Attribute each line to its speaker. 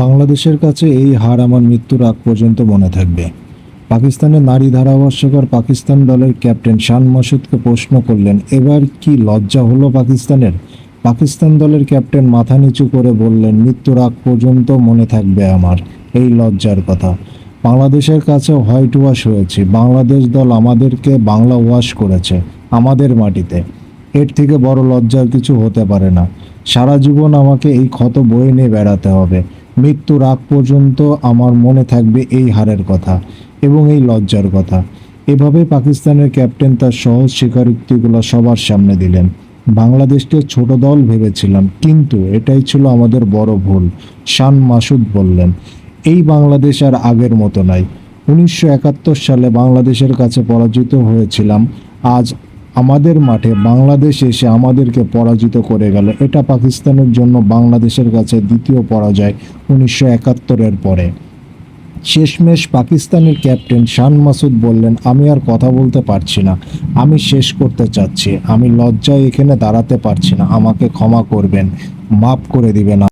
Speaker 1: বাংলাদেশের কাছে এই হার আমার মৃত্যুর আগ পর্যন্ত মনে থাকবে। পাকিস্তানের নারী ধারাভাষ্যকার পাকিস্তান দলের ক্যাপ্টেন শান মাসুদকে প্রশ্ন করলেন, এবার কি লজ্জা হলো পাকিস্তানের? পাকিস্তান দলের ক্যাপ্টেন মাথা নিচু করে বললেন, মৃত্যুর আগ পর্যন্ত মনে থাকবে আমার, এই লজ্জার কথা। বাংলাদেশের কাছে হোয়াইট ওয়াশ হয়েছে, বাংলাদেশ দল আমাদেরকে বাংলা ওয়াশ করেছে, আমাদের মাটিতে। এর থেকে বড় লজ্জার কিছু হতে পারে না। সারা জীবন আমাকে এই ক্ষত বয়ে নিয়ে বেড়াতে হবে। মৃত্যুর আগ পর্যন্ত আমার মনে থাকবে এই হারের কথা এবং এই লজ্জার কথা। এভাবে পাকিস্তানের ক্যাপ্টেন তার সহজ স্বীকারোক্তিগুলো সবার সামনে দিলেন। বাংলাদেশকে ছোট দল ভেবেছিলাম, কিন্তু এটাই ছিল আমাদের বড় ভুল, শান মাসুদ বললেন। এই বাংলাদেশ আর আগের মতো নাই। উনিশশো একাত্তর সালে বাংলাদেশের কাছে পরাজিত হয়েছিলাম, আজ আমাদের মাঠে বাংলাদেশ এসে আমাদেরকে পরাজিত করে গেল। এটা পাকিস্তানের জন্য বাংলাদেশের কাছে দ্বিতীয় পরাজয় উনিশশো একাত্তরের পরে। শেষমেশ পাকিস্তানের ক্যাপ্টেন শান মাসুদ বললেন, আমি আর কথা বলতে পারছি না। আমি শেষ করতে চাচ্ছি। আমি লজ্জায় এখানে দাঁড়াতে পারছি না। আমাকে ক্ষমা করবেন। মাফ করে দিবেন